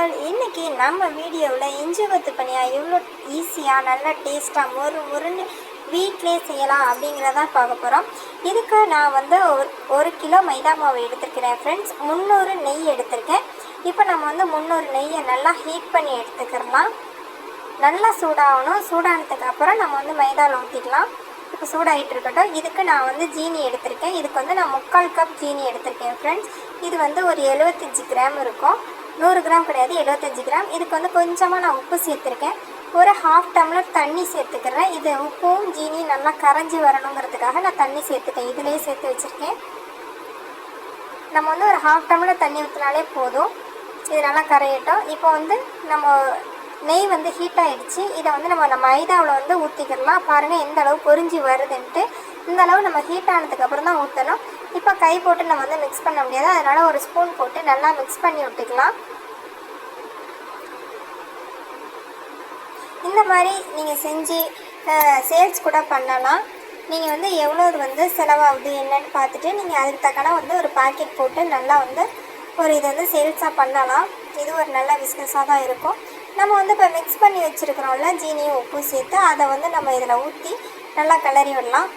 நம்ம வீடியோவில் இஞ்சி கொத்து பணியாக எவ்வளோ ஈஸியாக நல்லா டேஸ்ட்டாக மொறு முருன்னு வீட்டிலே செய்யலாம் அப்படிங்கிறத பார்க்க போகிறோம் இதுக்கு நான் வந்து ஒரு ஒரு கிலோ மைதா மாவு எடுத்துருக்கிறேன் ஃப்ரெண்ட்ஸ் முந்நூறு நெய் எடுத்திருக்கேன். இப்போ நம்ம வந்து முந்நூறு நெய்யை நல்லா ஹீட் பண்ணி எடுத்துக்கிறலாம் நல்லா சூடாகணும். சூடானதுக்கு அப்புறம் நம்ம வந்து மைதாவில் ஊற்றிக்கலாம் இப்போ சூடாகிட்டு இருக்கட்டும். இதுக்கு நான் வந்து ஜீனி எடுத்திருக்கேன். இதுக்கு வந்து நான் முக்கால் கப் ஜீனி எடுத்திருக்கேன் ஃப்ரெண்ட்ஸ் இது வந்து ஒரு எழுபத்தஞ்சி கிராம் இருக்கும். நூறு கிராம் கிடையாது எழுபத்தஞ்சி கிராம். இதுக்கு வந்து கொஞ்சமாக நான் உப்பு சேர்த்துருக்கேன். ஒரு ஹாஃப் டம்ளர் தண்ணி சேர்த்துக்கிறேன். இது உப்பும் ஜீனியும் நல்லா கரைஞ்சி வரணுங்கிறதுக்காக நான் தண்ணி சேர்த்துக்கேன் இதுலேயே சேர்த்து வச்சுருக்கேன். நம்ம வந்து ஒரு ஹாஃப் டம்ளர் தண்ணி ஊற்றினாலே போதும். இது நல்லா கரையட்டும். இப்போ வந்து நம்ம நெய் வந்து ஹீட் ஆகிடுச்சு இதை வந்து நம்ம நம்ம மைதாவில் வந்து ஊற்றிக்கிடலாம் பாருங்கள் எந்த அளவு பொறிஞ்சி வருதுன்ட்டு. இந்த அளவு நம்ம ஹீட் ஆனதுக்கப்புறம் தான் ஊற்றணும் இப்போ கை போட்டு நம்ம வந்து மிக்ஸ் பண்ண முடியாது. அதனால் ஒரு ஸ்பூன் போட்டு நல்லா மிக்ஸ் பண்ணி விட்டுக்கலாம். இந்த மாதிரி நீங்கள் செஞ்சு சேல்ஸ் கூட பண்ணலாம். நீங்கள் வந்து எவ்வளோ வந்து செலவாகுது என்னன்னு பார்த்துட்டு நீங்கள் அதுக்கு தக்கன வந்து ஒரு பாக்கெட் போட்டு நல்லா வந்து ஒரு இது வந்து சேல்ஸாக பண்ணலாம். இது ஒரு நல்ல பிஸ்னஸாக தான் இருக்கும். நம்ம வந்து இப்போ மிக்ஸ் பண்ணி வச்சுருக்கிறோம்ல ஜீனியும் உப்பும் சேர்த்து அதை வந்து நம்ம இதில் ஊற்றி நல்லா கிளறி விடலாம்.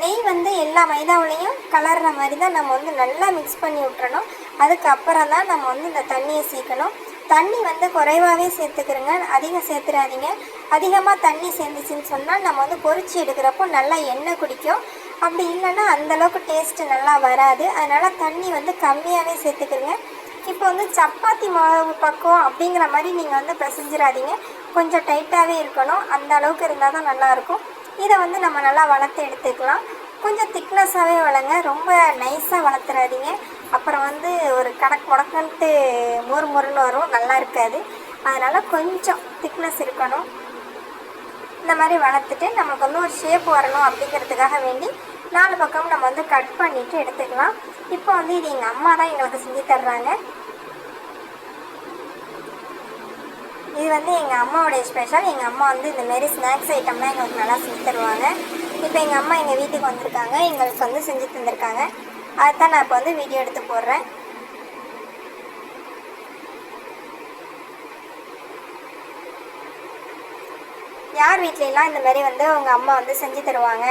நெய் வந்து எல்லா மைதாவிலையும் கலர்ற மாதிரி தான் நம்ம வந்து நல்லா மிக்ஸ் பண்ணி விட்டுறணும். அதுக்கப்புறம் தான் நம்ம வந்து இந்த தண்ணியை சேர்க்கணும். தண்ணி வந்து குறைவாகவே சேர்த்துக்கிறோங்க. அதிகம் சேர்த்துறாதீங்க. அதிகமாக தண்ணி சேர்ந்துச்சின்னு சொன்னால் நம்ம வந்து பொரிச்சு எடுக்கிறப்போ நல்லா எண்ணெய் குடிக்கும். அப்படி இல்லைன்னா அந்தளவுக்கு டேஸ்ட்டு நல்லா வராது. அதனால் தண்ணி வந்து கம்மியாகவே சேர்த்துக்கிறங்க. இப்போ வந்து சப்பாத்தி மாவு பக்கம் அப்படிங்கிற மாதிரி நீங்கள் வந்து பிசைஞ்சிடாதீங்க. கொஞ்சம் டைட்டாகவே இருக்கணும். அந்த அளவுக்கு இருந்தால் தான் நல்லாயிருக்கும் இதை வந்து நம்ம நல்லா வளர்த்து எடுத்துக்கலாம். கொஞ்சம் திக்னஸாகவே வளங்க ரொம்ப நைஸாக வளர்த்துறாதீங்க. அப்புறம் வந்து ஒரு கடக் முடக்கன்ட்டு மொறு மொறுன்னு வரும். நல்லா இருக்காது. அதனால் கொஞ்சம் திக்னஸ் இருக்கணும். இந்த மாதிரி வளர்த்துட்டு நமக்கு வந்து ஒரு ஷேப் வரணும் அப்படிங்கிறதுக்காக வேண்டி நாலு பக்கம் நம்ம வந்து கட் பண்ணிவிட்டு எடுத்துக்கலாம். இப்போ வந்து இது எங்கள் அம்மா தான் எங்களுக்கு செஞ்சு தர்றாங்க. இது வந்து எங்கள் அம்மாவுடைய ஸ்பெஷல் எங்கள் அம்மா வந்து இந்த மாரி ஸ்நாக்ஸ் ஐட்டம்லாம் எங்களுக்கு நல்லா செஞ்சு தருவாங்க. இப்போ எங்கள் அம்மா எங்கள் வீட்டுக்கு வந்திருக்காங்க. எங்களுக்கு வந்து செஞ்சு தந்திருக்காங்க. அதுதான் நான் இப்போ வந்து வீடியோ எடுத்து போடுறேன். யார் வீட்லலாம் இந்த மாதிரி வந்து உங்கள் அம்மா வந்து செஞ்சு தருவாங்க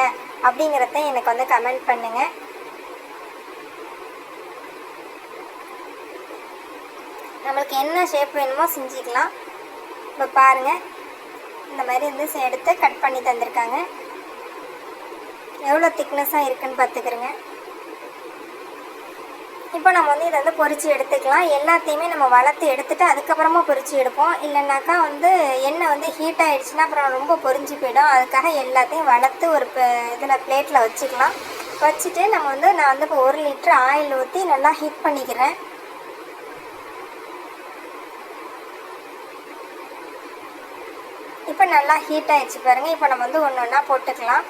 அப்படிங்கிறத எனக்கு வந்து கமெண்ட் பண்ணுங்கள் நம்மளுக்கு என்ன ஷேப் வேணுமோ செஞ்சுக்கலாம். இப்போ பாருங்கள் இந்த மாதிரி வந்து எடுத்து கட் பண்ணி தந்திருக்காங்க. எவ்வளோ திக்னஸாக இருக்குன்னு பார்த்துக்கிறேங்க இப்போ நம்ம வந்து இதை வந்து பொறிச்சு எடுத்துக்கலாம். எல்லாத்தையுமே நம்ம வளர்த்து எடுத்துகிட்டு அதுக்கப்புறமா பொறிச்சு எடுப்போம். இல்லைனாக்கா வந்து எண்ணெய் வந்து ஹீட் ஆகிடுச்சுன்னா அப்புறம் ரொம்ப பொரிஞ்சு போயிடும். அதுக்காக எல்லாத்தையும் வளர்த்து ஒரு இதில் பிளேட்டில் வச்சுக்கலாம். வச்சுட்டு நம்ம வந்து நான் வந்து இப்போ ஒரு லிட்டர் ஆயில் ஊற்றி நல்லா ஹீட் பண்ணிக்கிறேன். இப்போ நல்லா ஹீட் ஆயிடுச்சு பாருங்க. இப்போ நம்ம வந்து ஒன்று ஒன்றா போட்டுக்கலாம்.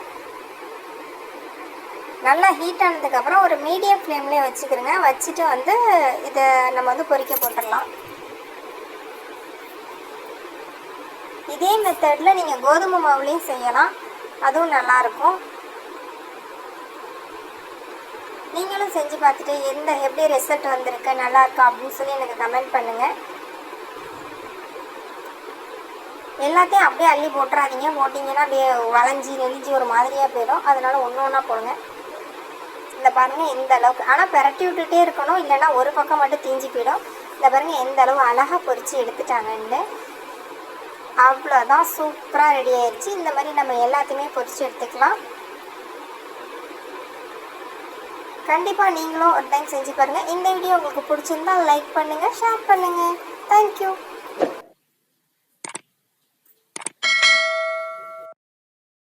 நல்லா ஹீட் ஆனதுக்கப்புறம் ஒரு மீடியம் ஃப்ளேம்லேயே வச்சுக்கிறோங்க வச்சுட்டு வந்து இதை நம்ம வந்து பொரிக்க போட்டுடலாம். இதே மெத்தடில் நீங்கள் கோதுமை மாவுலேயும் செய்யலாம். அதுவும் நல்லாயிருக்கும் நீங்களும் செஞ்சு பார்த்துட்டு எந்த எப்படி ரிசல்ட் வந்திருக்கு நல்லா இருக்கா அப்படின்னு சொல்லி எனக்கு கமெண்ட் பண்ணுங்கள் எல்லாத்தையும் அப்படியே அள்ளி போட்டுறாதீங்க. போட்டிங்கன்னா அப்படியே வளைஞ்சி நெளிஞ்சி ஒரு மாதிரியாக போயிடும். அதனால் ஒன்று ஒன்றா போடுங்க. இந்த பாருங்கள் எந்த அளவுக்கு. ஆனால் பிரட்டி விட்டுட்டே இருக்கணும். இல்லைன்னா ஒரு பக்கம் மட்டும் தீஞ்சு போயிடும். இந்த பாருங்கள் எந்த அளவு அழகாக பொறிச்சு எடுத்துட்டாங்கன்னு அவ்வளோதான் சூப்பராக ரெடி ஆயிடுச்சு இந்த மாதிரி நம்ம எல்லாத்தையுமே பொரிச்சு எடுத்துக்கலாம். கண்டிப்பாக நீங்களும் ஒரு டைம் செஞ்சு பாருங்கள் இந்த வீடியோ உங்களுக்கு பிடிச்சிருந்தா லைக் பண்ணுங்கள் ஷேர் பண்ணுங்கள் தேங்க்யூ